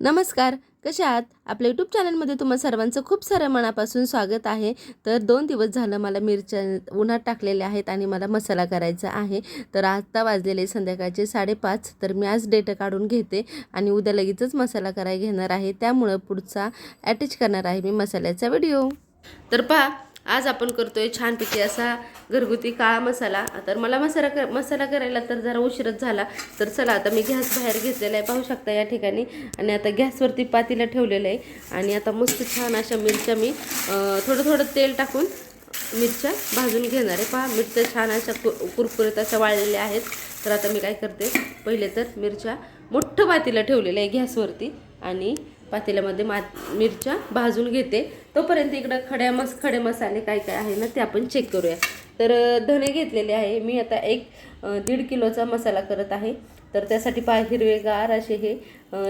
नमस्कार कसे आहात? आपल्या यूट्यूब चॅनलमध्ये तुम्हा सर्वांचं खूप सारं मनापासून स्वागत आहे. तर दोन दिवस झालं मला मिरच्या उन्हात टाकलेल्या आहेत आणि मला मसाला करायचा आहे. तर आत्ता वाजलेले संध्याकाळचे साडेपाच. तर मी आज डेट काढून घेते आणि उद्या लगेचच मसाला करायला घेणार आहे. त्यामुळं पुढचा अटॅच करणार आहे मी मसाल्याचा व्हिडिओ तर पहा आज आपण करतोय छानपैकी असा घरगुती काळा मसाला. तर मला मसाला कर मसाला करायला तर जरा उशीरच झाला. तर चला आता मी गॅस बाहेर घेतलेला आहे. पाहू शकता या ठिकाणी. आणि आता गॅसवरती पातीला ठेवलेलं आहे. आणि आता मस्त छान अशा मिरच्या मी थोडं थोडं तेल टाकून मिरच्या भाजून घेणार आहे. पहा मिरच्या छान अशा कु कुरकुरीत अशा वाळलेल्या आहेत. तर आता मी काय करते पहिले तर मिरच्या मोठं पातीला ठेवलेलं आहे गॅसवरती. आणि पातेल्यामध्ये मा मिरच्या भाजून घेते. तोपर्यंत इकडं खड्या मस खडे मसाले काय काय आहे ना ते आपण चेक करूया. तर धने घेतलेले आहे. मी आता एक दीड किलोचा मसाला करत आहे. तर त्यासाठी पा हिरवेगार असे हे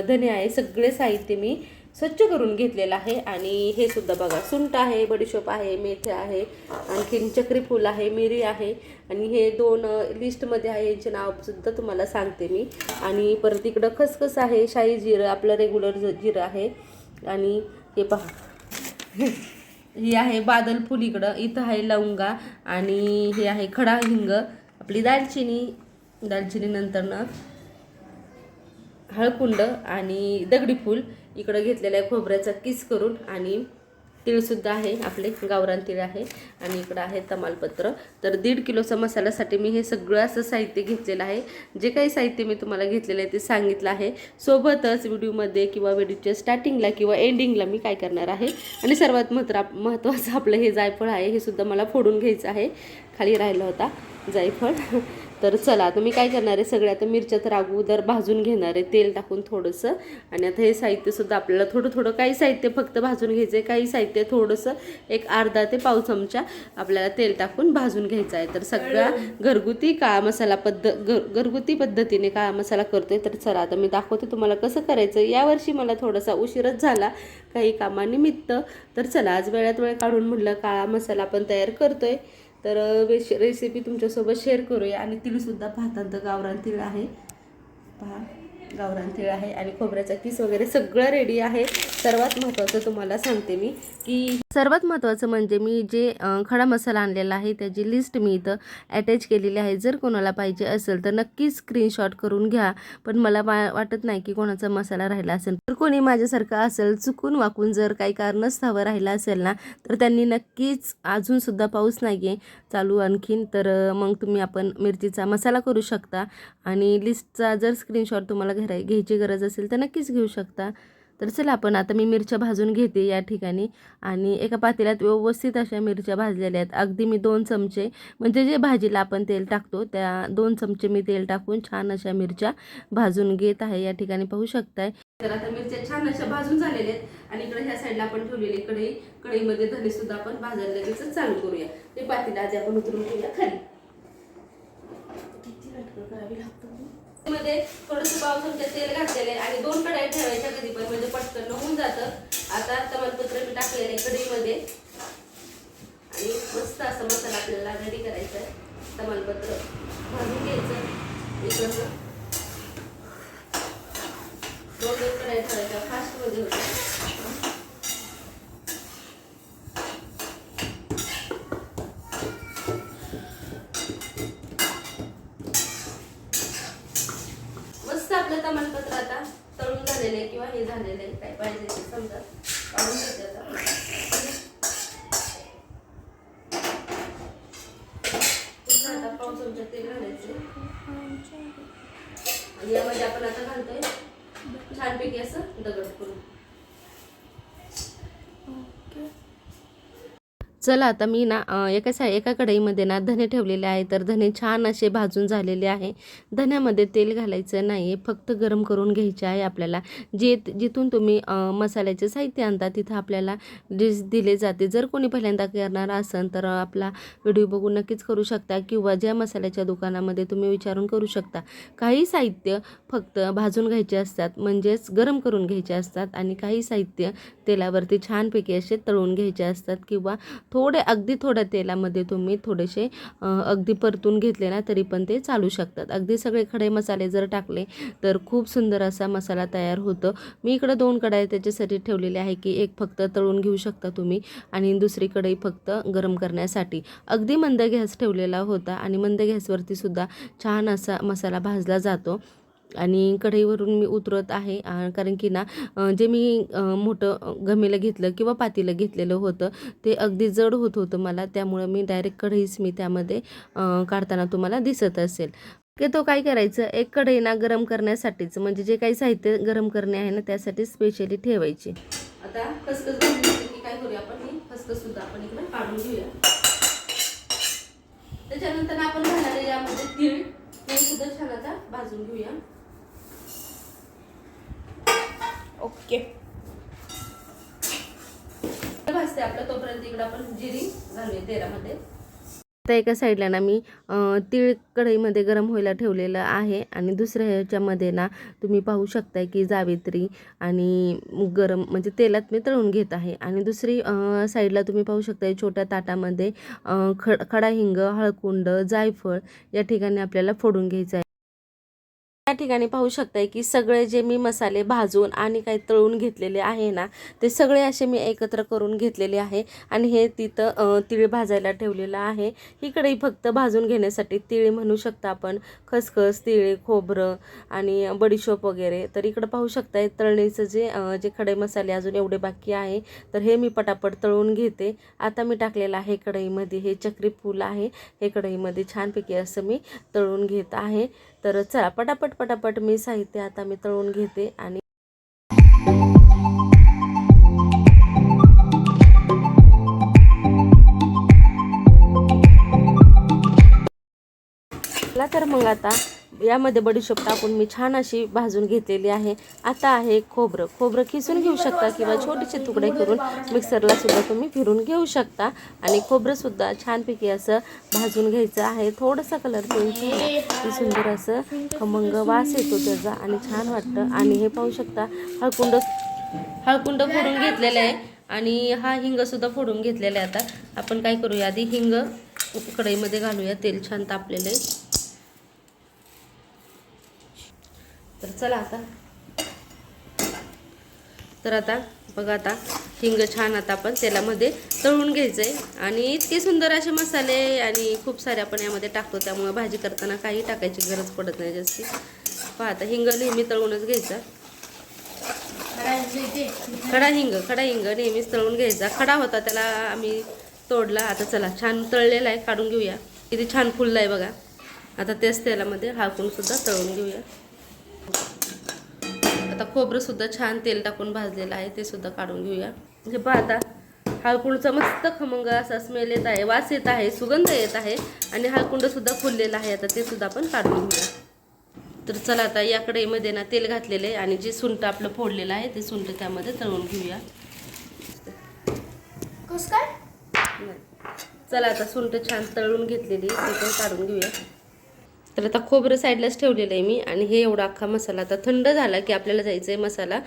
धने आहे. सगळे साहित्य मी स्वच्छ करून घेतलेलं आहे आणि हे सुद्धा बघा सुंट आहे बडीशोप आहे मेथी आहे आणखीन चक्री फूल आहे मिरी आहे आणि हे दोन लिस्टमध्ये आहे यांचे नावसुद्धा तुम्हाला सांगते मी. आणि परत इकडं खसखस आहे शाही जिरं आपलं रेग्युलर ज- जिरं आहे. आणि हे पहा. ही आहे बादल फुल इकडं इथं आहे लवंगा आणि हे आहे खडा हिंग आपली दालचिनी दालचिनीनंतरनं हळकुंड आणि दगडी फूल. इकडं घेतलेलं आहे खोबऱ्याचा किस करून आणि तिळसुद्धा आहे आपले गावरान तीळ आहे आणि इकडं आहे तमालपत्र. तर दीड किलोचा मसाल्यासाठी मी हे सगळं असं साहित्य घेतलेलं आहे. जे काही साहित्य मी तुम्हाला घेतलेलं आहे ते सांगितलं आहे. सोबतच व्हिडिओमध्ये किंवा व्हिडिओच्या स्टार्टिंगला किंवा एंडिंगला मी काय करणार आहे? आणि सर्वात महत्रा महत्त्वाचं आपलं हे जायफळ आहे हे सुद्धा मला फोडून घ्यायचं आहे. खाली राहिला होता जायफळ. तर चला आता मी काय करणार आहे सगळ्या आता मिरच्या तर अगोदर भाजून घेणार आहे तेल टाकून थोडंसं. आणि आता हे साहित्यसुद्धा आपल्याला थोडं थोडं काही साहित्य फक्त भाजून घ्यायचं आहे काही साहित्य थोडंसं एक अर्धा ते पाव चमचा आपल्याला तेल टाकून भाजून घ्यायचं आहे. तर सगळा घरगुती काळा मसाला पद्ध घर घरगुती पद्धतीने काळा मसाला करतोय. तर चला आता मी दाखवते तुम्हाला कसं करायचं. यावर्षी मला थोडासा उशीरच झाला काही कामानिमित्त. तर चला आज वेळात वेळ काढून म्हटलं काळा मसाला आपण तयार करतोय. तर वेश रेसिपी तुमच्यासोबत शेअर करूया. आणि तिळसुद्धा पाहतात गावरान तिळ आहे. पहा. गावरान तीळ आहे आणि खोबऱ्याचा किस वगैरे सगळं रेडी आहे. सर्वात महत्त्वाचं तुम्हाला सांगते मी की सर्वात महत्त्वाचं म्हणजे मी जे खडा मसाला आणलेला आहे त्याची लिस्ट मी इथं अटॅच केलेली आहे. जर कोणाला पाहिजे असेल तर नक्कीच स्क्रीनशॉट करून घ्या. पण मला वाटत नाही की कोणाचा मसाला राहिला असेल. तर कोणी माझ्यासारखं असेल चुकून वाकून जर काही कारणास्तव राहिला असेल ना तर त्यांनी नक्कीच अजूनसुद्धा पाऊस नाही आहे चालू आणखीन तर मग तुम्ही आपण मिरचीचा मसाला करू शकता. आणि लिस्टचा जर स्क्रीनशॉट तुम्हाला घ्याय घ्यायची गरज असेल तर नक्कीच घेऊ शकता. तर चला आपण आता मी मिरच्या भाजून घेते या ठिकाणी. आणि एका पातेल्यात व्यवस्थित अशा मिरच्या भाजलेल्या आहेत. अगदी मी दोन चमचे म्हणजे जे भाजीला आपण तेल टाकतो त्या दोन चमचे मी तेल टाकून छान अशा मिरच्या भाजून घेत आहे. या ठिकाणी पाहू शकताय. तर आता मिरच्या छान अशा भाजून झालेल्या आहेत. आणि इकडे ह्या साईडला आपण ठेवलेली कढई कढईमध्ये धने सुद्धा आपण भाजायला लगेच चालू करूया. ते पातेला आधी आपण उतरून घेऊया खाली. किती नाटकं करावी लागतं? मध्ये थोडंसं पाव चमचा तेल घातलेले आणि दोन कढाई ठेवायच्या कधी पण म्हणजे पटकन होऊन जातं. आता तमालपत्र मी टाकलेलं आहे कढईमध्ये. आणि मस्त असा मसाला आपल्याला रेडी करायचा आहे. तमालपत्र भाजून घ्यायचं इकडचं दोन दोन कढाई ठेवायच्या फास्टमध्ये होतं मस्त आपलं तमालपत्र आता तळून झालेलं आहे किंवा हे झालेलं आहे काय पाहिजे ते समजा. काढून घ्यायचं आता. चमचा तेल घालायचं. यामध्ये आपण आता घालतोय छानपैकी असं दगड करून चला आता मी ना एका सा एका कढईमध्ये ना धने ठेवलेले आहे तर धने छान असे भाजून झालेले आहे. धन्यामध्ये तेल घालायचं नाही आहे फक्त गरम करून घ्यायचे आहे आपल्याला. जे जिथून तुम्ही मसाल्याचे साहित्य आणता तिथं आपल्याला डिश दिले जाते. जर कोणी पहिल्यांदा करणार असेल तर आपला व्हिडिओ बघून नक्कीच करू शकता किंवा ज्या मसाल्याच्या दुकानामध्ये तुम्ही विचारून करू शकता. काही साहित्य फक्त भाजून घ्यायचे असतात म्हणजेच गरम करून घ्यायचे असतात आणि काही साहित्य तेलावरती छानपैकी असे तळून घ्यायचे असतात किंवा थोडे अगदी थोड्या तेलामध्ये तुम्ही थोडेसे अगदी परतून घेतले ना तरी पण ते चालू शकतात. अगदी सगळे खडे मसाले जर टाकले तर खूप सुंदर असा मसाला तयार होतो. मी इकडं दोन कढाई त्याच्यासाठी ठेवलेले आहे की एक फक्त तळून घेऊ शकता तुम्ही आणि दुसरी कढई फक्त गरम करण्यासाठी. अगदी मंद गॅस ठेवलेला होता आणि मंद गॅसवरती सुद्धा छान असा मसाला भाजला जातो. आणि कढईवरून मी उतरत आहे. कारण की ना जे मी मोठं अ, घमेलं घेतलं किंवा पातीलं घेतलेलं होतं ते अगदी जड होत होतं मला. त्यामुळं मी डायरेक्ट कढईच मी त्यामध्ये काढताना तुम्हाला दिसत असेल. की तो काय करायचं? एक कढई ना गरम करण्यासाठीच म्हणजे जे काही साहित्य गरम करणे आहे ना त्यासाठी स्पेशली ठेवायची. आता खसखस काय करूया आपण खसखस सुद्धा आपण इकडे काढून घेऊया. त्याच्यानंतर आपण घालणारे यामध्ये तीळ. तीळ सुद्धा छान आता भाजून घेऊया. ओके. भाजते आपलं तोपर्यंत इकडे आपण जिरी घालूया तेलामध्ये. आता एका साईडला ना मी तीळ कढईमध्ये गरम व्हायला ठेवलेलं आहे आणि दुसऱ्या ह्याच्यामध्ये ना तुम्ही पाहू शकताय की जावित्री आणि गरम म्हणजे तेलात मी तळून घेत आहे. आणि दुसरी साईडला तुम्ही पाहू शकताय छोट्या ताटामध्ये अं, ख खडा हिंग हळकुंड जायफळ या ठिकाणी आपल्याला फोडून घ्यायचं आहे. ठिकाणी पाहू शकताय की सगळे जे मी मसाले भाजून आणि काही तळून घेतलेले आहे ना ते सगळे असे मी एकत्र करून घेतलेले आहे. आणि हे तिथं तिळ भाजायला ठेवलेलं आहे. इकडे फक्त भाजून घेण्यासाठी तिळ म्हणू शकता आपण. खसखस तिळे खोबरं आणि बडीशोप वगैरे. तर इकडं पाहू शकताय तळणीचं जे जे खडे मसाले अजून एवढे बाकी आहे तर हे मी पटापट तळून घेते. आता मी टाकलेलं आहे कढईमध्ये हे चक्री फूल आहे. हे कढईमध्ये छानपैकी असं मी तळून घेत आहे. तर चला पटापट पटापट मी साहित्य आता मी तळून घेते आणि तर मग आता यामध्ये बडीशोप टाकून मी छान अशी भाजून घेतलेली आहे. आता आहे खोबरं. खोबरं खिसून घेऊ शकता किंवा छोटेसे तुकडे करून मिक्सरला सुद्धा तुम्ही फिरून घेऊ शकता. आणि खोबरंसुद्धा छानपैकी असं भाजून घ्यायचं आहे. थोडासा कलर चेंज सुंदर असं खमंग वास येतो त्याचा आणि छान वाटतं. आणि हे पाहू शकता हळकुंड हळकुंड फोडून घेतलेलं आहे. आणि हा हिंगसुद्धा फोडून घेतलेला आहे आता. आपण काय करूया आधी हिंग कढईमध्ये घालूया. तेल छान तापलेलं आहे. तर चला आता. तर आता बघा आता हिंग छान आता आपण तेलामध्ये तळून घ्यायचं आहे आणि इतके सुंदर असे मसाले आणि खूप सारे आपण यामध्ये टाकतो त्यामुळे भाजी करताना काही टाकायची गरज पडत नाही जास्ती. पहा आता हिंग नेहमी तळूनच घ्यायचा. खडा हिंग खडा हिंग नेहमीच तळून घ्यायचा. खडा होता त्याला आम्ही तोडला. आता चला छान तळलेला आहे काढून घेऊया. किती छान फुलला आहे बघा. आता तेच तेलामध्ये हाकून सुद्धा तळून घेऊया. आता खोबरं सुद्धा छान तेल टाकून भाजलेलं आहे ते सुद्धा काढून घेऊया. म्हणजे पहा आता हळकुंडचा मस्त खमंग असा स्मेल येत आहे वास येत आहे सुगंध येत आहे आणि हळकुंड सुद्धा फुललेलं आहे. आता ते सुद्धा आपण काढून घेऊया. तर चला आता या कढईमध्ये ना तेल घातलेलं आहे आणि जे सुंठ आपलं फोडलेलं आहे ते सुंठ त्यामध्ये तळून घेऊया. चला आता सुंठ छान तळून घेतलेली ते पण काढून घेऊया. तर आता खोबरं साईडलाच ठेवलेलं आहे मी आणि हे एवढा अख्खा मसाला आता थंड झाला की आपल्याला जायचं आहे मसाला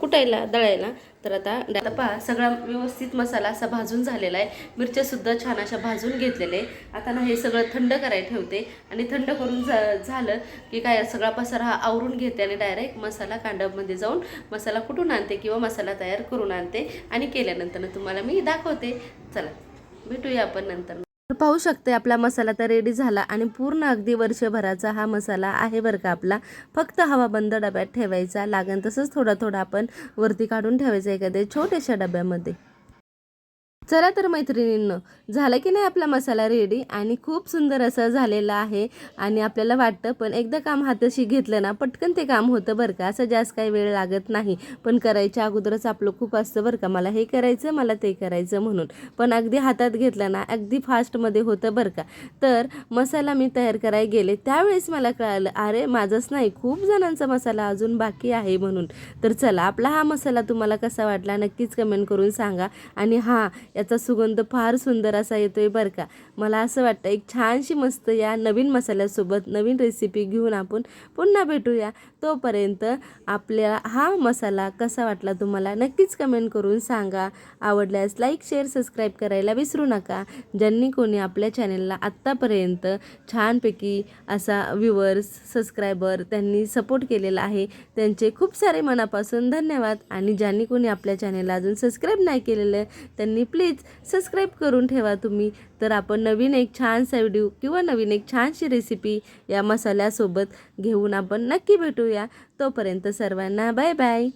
कुटायला दळायला. तर आता आता पहा सगळा व्यवस्थित मसाला असा भाजून झालेला आहे. मिरच्यासुद्धा छान अशा भाजून घेतलेले आहे. आता ना हे सगळं थंड करायला ठेवते आणि थंड करून झा झालं की काय सगळा पसारा हा आवरून घेते आणि डायरेक्ट मसाला कांडामध्ये जाऊन मसाला कुठून आणते किंवा मसाला तयार करून आणते आणि केल्यानंतर तुम्हाला मी दाखवते. चला भेटूया आपण नंतर. पाहू शकते आपला मसाला तर रेडी झाला आणि पूर्ण अगदी वर्षभराचा हा मसाला आहे बरं का आपला. फक्त हवा बंद डब्यात ठेवायचा लागेल तसंच थोडा थोडा आपण वरती काढून ठेवायचा एखाद्या छोट्याशा डब्यामध्ये. चला तर मैत्रिणींनं झालं की नाही आपला मसाला रेडी आणि खूप सुंदर असं झालेलं आहे. आणि आपल्याला वाटतं पण एकदा काम हाताशी घेतलं ना पटकन ते काम होतं बरं का. असं जास्त काही वेळ लागत नाही. पण करायच्या अगोदरच आपलं खूप असतं बरं का. मला हे करायचं मला ते करायचं म्हणून. पण अगदी हातात घेतलं ना अगदी फास्टमध्ये होतं बरं का. तर मसाला मी तयार करायला गेले. त्यावेळेस मला कळालं अरे माझंच नाही. खूप जणांचा मसाला अजून बाकी आहे म्हणून. तर चला आपला हा मसाला तुम्हाला कसा वाटला नक्कीच कमेंट करून सांगा. आणि हां याचा सुगंध फार सुंदर असा येतोय बरं का. मला असं वाटतं एक छानशी मस्त या नवीन मसाल्यासोबत नवीन रेसिपी घेऊन आपण पुन्हा भेटूया. तोपर्यंत आपल्या हा मसाला कसा वाटला तुम्हाला नक्कीच कमेंट करून सांगा. आवडल्यास लाईक शेअर सबस्क्राईब करायला विसरू नका. ज्यांनी कोणी आपल्या चॅनलला आत्तापर्यंत छानपैकी असा व्ह्युअर्स सबस्क्रायबर त्यांनी सपोर्ट केलेला आहे त्यांचे खूप सारे मनापासून धन्यवाद. आणि ज्यांनी कोणी आपल्या चॅनलला अजून सबस्क्राईब नाही केलेलं त्यांनी प्लीज प्लीज सबस्क्राईब करून ठेवा तुम्ही. तर आपण नवीन एक छानसा व्हिडिओ किंवा नवीन एक छानशी रेसिपी या मसाल्यासोबत घेऊन आपण नक्की भेटूया. तोपर्यंत सर्वांना बाय बाय